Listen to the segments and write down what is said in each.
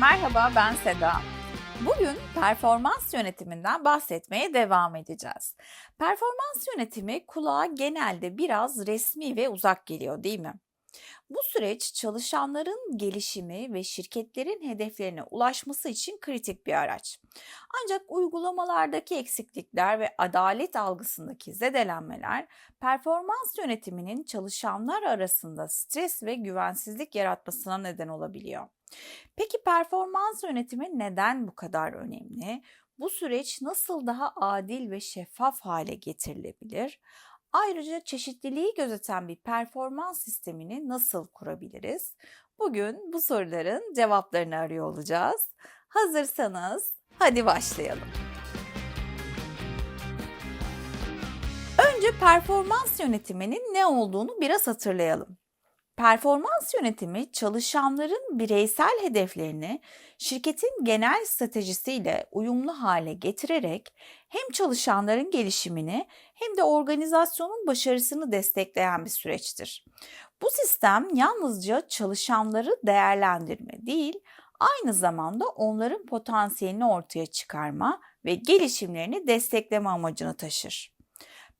Merhaba ben Seda. Bugün performans yönetiminden bahsetmeye devam edeceğiz. Performans yönetimi kulağa genelde biraz resmi ve uzak geliyor değil mi? Bu süreç çalışanların gelişimi ve şirketlerin hedeflerine ulaşması için kritik bir araç. Ancak uygulamalardaki eksiklikler ve adalet algısındaki zedelenmeler performans yönetiminin çalışanlar arasında stres ve güvensizlik yaratmasına neden olabiliyor. Peki performans yönetimi neden bu kadar önemli? Bu süreç nasıl daha adil ve şeffaf hale getirilebilir? Ayrıca çeşitliliği gözeten bir performans sistemini nasıl kurabiliriz? Bugün bu soruların cevaplarını arıyor olacağız. Hazırsanız hadi başlayalım. Önce performans yönetiminin ne olduğunu biraz hatırlayalım. Performans yönetimi çalışanların bireysel hedeflerini şirketin genel stratejisiyle uyumlu hale getirerek hem çalışanların gelişimini hem de organizasyonun başarısını destekleyen bir süreçtir. Bu sistem yalnızca çalışanları değerlendirme değil, aynı zamanda onların potansiyelini ortaya çıkarma ve gelişimlerini destekleme amacını taşır.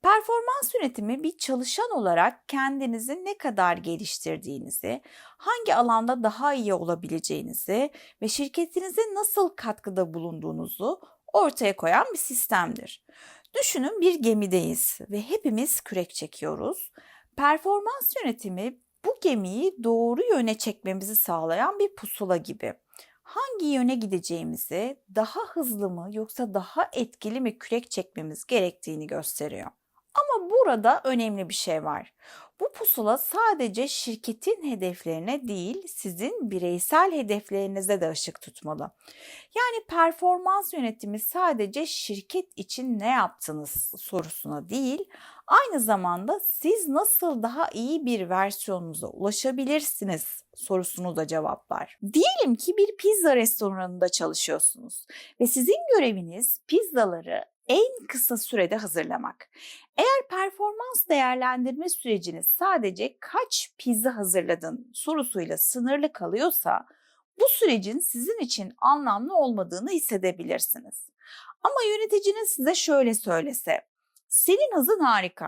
Performans yönetimi bir çalışan olarak kendinizi ne kadar geliştirdiğinizi, hangi alanda daha iyi olabileceğinizi ve şirketinize nasıl katkıda bulunduğunuzu ortaya koyan bir sistemdir. Düşünün bir gemideyiz ve hepimiz kürek çekiyoruz. Performans yönetimi bu gemiyi doğru yöne çekmemizi sağlayan bir pusula gibi. Hangi yöne gideceğimizi, daha hızlı mı yoksa daha etkili mi kürek çekmemiz gerektiğini gösteriyor. Ama burada önemli bir şey var. Bu pusula sadece şirketin hedeflerine değil, sizin bireysel hedeflerinize de ışık tutmalı. Yani performans yönetimi sadece şirket için ne yaptınız sorusuna değil, aynı zamanda siz nasıl daha iyi bir versiyonunuza ulaşabilirsiniz sorusunu da cevaplar. Diyelim ki bir pizza restoranında çalışıyorsunuz ve sizin göreviniz pizzaları en kısa sürede hazırlamak. Eğer performans değerlendirme süreciniz sadece kaç pizza hazırladın sorusuyla sınırlı kalıyorsa bu sürecin sizin için anlamlı olmadığını hissedebilirsiniz. Ama yöneticiniz size şöyle söylese, senin hızın harika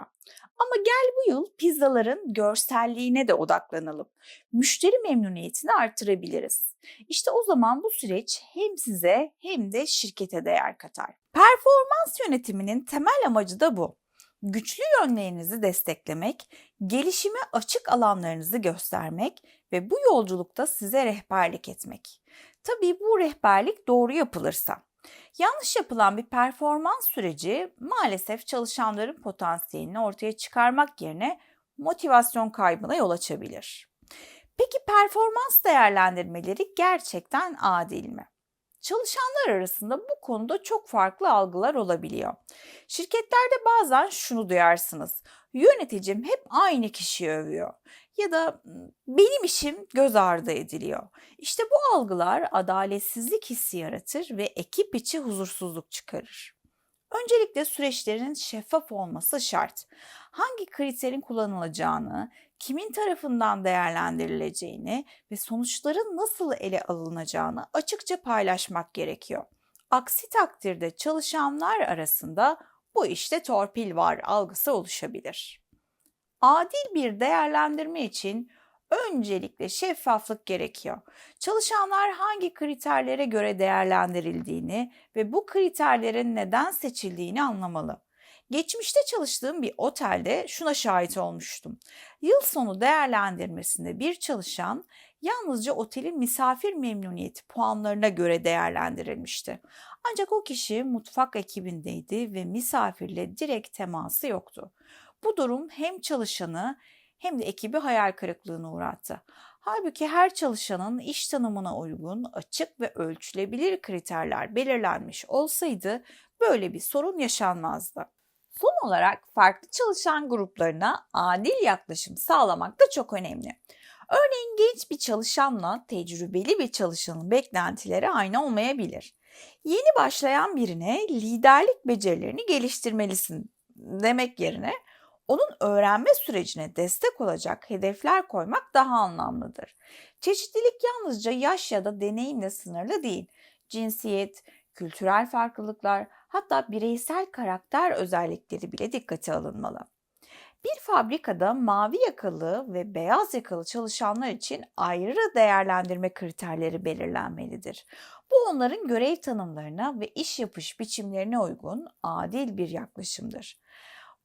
ama gel bu yıl pizzaların görselliğine de odaklanalım. Müşteri memnuniyetini artırabiliriz. İşte o zaman bu süreç hem size hem de şirkete değer katar. Performans yönetiminin temel amacı da bu. Güçlü yönlerinizi desteklemek, gelişime açık alanlarınızı göstermek ve bu yolculukta size rehberlik etmek. Tabii bu rehberlik doğru yapılırsa. Yanlış yapılan bir performans süreci maalesef çalışanların potansiyelini ortaya çıkarmak yerine motivasyon kaybına yol açabilir. Peki performans değerlendirmeleri gerçekten adil mi? Çalışanlar arasında bu konuda çok farklı algılar olabiliyor. Şirketlerde bazen şunu duyarsınız. Yöneticim hep aynı kişiyi övüyor ya da benim işim göz ardı ediliyor. İşte bu algılar adaletsizlik hissi yaratır ve ekip içi huzursuzluk çıkarır. Öncelikle süreçlerin şeffaf olması şart. Hangi kriterin kullanılacağını, kimin tarafından değerlendirileceğini ve sonuçların nasıl ele alınacağını açıkça paylaşmak gerekiyor. Aksi takdirde çalışanlar arasında bu işte torpil var algısı oluşabilir. Adil bir değerlendirme için öncelikle şeffaflık gerekiyor. Çalışanlar hangi kriterlere göre değerlendirildiğini ve bu kriterlerin neden seçildiğini anlamalı. Geçmişte çalıştığım bir otelde şuna şahit olmuştum. Yıl sonu değerlendirmesinde bir çalışan yalnızca otelin misafir memnuniyeti puanlarına göre değerlendirilmişti. Ancak o kişi mutfak ekibindeydi ve misafirle direkt teması yoktu. Bu durum hem çalışanı hem de ekibi hayal kırıklığına uğrattı. Halbuki her çalışanın iş tanımına uygun, açık ve ölçülebilir kriterler belirlenmiş olsaydı böyle bir sorun yaşanmazdı. Son olarak farklı çalışan gruplarına adil yaklaşım sağlamak da çok önemli. Örneğin genç bir çalışanla tecrübeli bir çalışanın beklentileri aynı olmayabilir. Yeni başlayan birine liderlik becerilerini geliştirmelisin demek yerine Onun öğrenme sürecine destek olacak hedefler koymak daha anlamlıdır. Çeşitlilik yalnızca yaş ya da deneyimle sınırlı değil. Cinsiyet, kültürel farklılıklar, hatta bireysel karakter özellikleri bile dikkate alınmalı. Bir fabrikada mavi yakalı ve beyaz yakalı çalışanlar için ayrı değerlendirme kriterleri belirlenmelidir. Bu onların görev tanımlarına ve iş yapış biçimlerine uygun adil bir yaklaşımdır.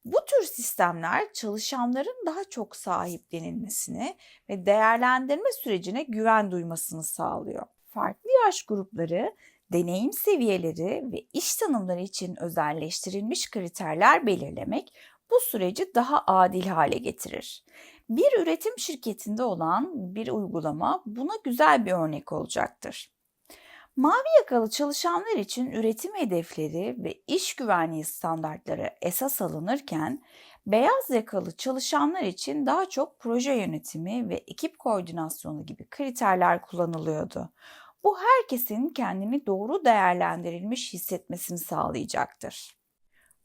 Bu tür sistemler çalışanların daha çok sahiplenilmesini ve değerlendirme sürecine güven duymasını sağlıyor. Farklı yaş grupları, deneyim seviyeleri ve iş tanımları için özelleştirilmiş kriterler belirlemek bu süreci daha adil hale getirir. Bir üretim şirketinde olan bir uygulama buna güzel bir örnek olacaktır. Mavi yakalı çalışanlar için üretim hedefleri ve iş güvenliği standartları esas alınırken, beyaz yakalı çalışanlar için daha çok proje yönetimi ve ekip koordinasyonu gibi kriterler kullanılıyordu. Bu herkesin kendini doğru değerlendirilmiş hissetmesini sağlayacaktır.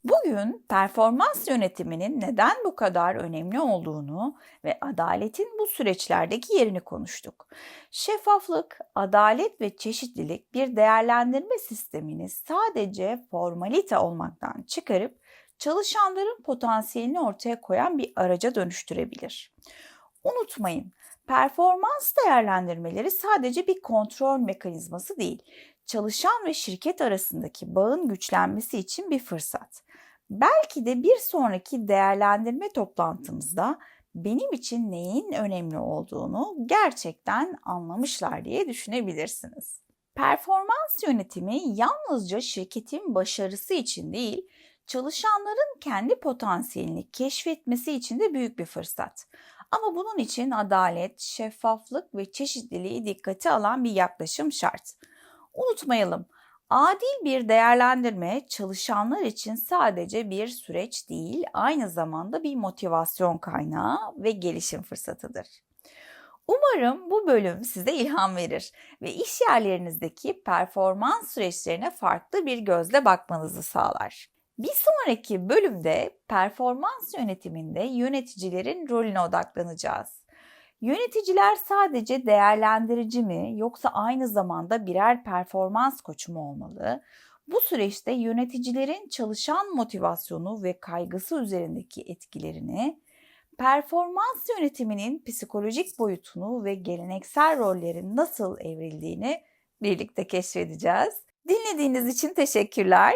Bugün performans yönetiminin neden bu kadar önemli olduğunu ve adaletin bu süreçlerdeki yerini konuştuk. Şeffaflık, adalet ve çeşitlilik bir değerlendirme sistemini sadece formalite olmaktan çıkarıp çalışanların potansiyelini ortaya koyan bir araca dönüştürebilir. Unutmayın, performans değerlendirmeleri sadece bir kontrol mekanizması değil, çalışan ve şirket arasındaki bağın güçlenmesi için bir fırsat. Belki de bir sonraki değerlendirme toplantımızda benim için neyin önemli olduğunu gerçekten anlamışlar diye düşünebilirsiniz. Performans yönetimi yalnızca şirketin başarısı için değil, çalışanların kendi potansiyelini keşfetmesi için de büyük bir fırsat. Ama bunun için adalet, şeffaflık ve çeşitliliği dikkate alan bir yaklaşım şart. Unutmayalım, adil bir değerlendirme çalışanlar için sadece bir süreç değil, aynı zamanda bir motivasyon kaynağı ve gelişim fırsatıdır. Umarım bu bölüm size ilham verir ve iş yerlerinizdeki performans süreçlerine farklı bir gözle bakmanızı sağlar. Bir sonraki bölümde performans yönetiminde yöneticilerin rolüne odaklanacağız. Yöneticiler sadece değerlendirici mi yoksa aynı zamanda birer performans koçu mu olmalı? Bu süreçte yöneticilerin çalışan motivasyonu ve kaygısı üzerindeki etkilerini, performans yönetiminin psikolojik boyutunu ve geleneksel rollerin nasıl evrildiğini birlikte keşfedeceğiz. Dinlediğiniz için teşekkürler.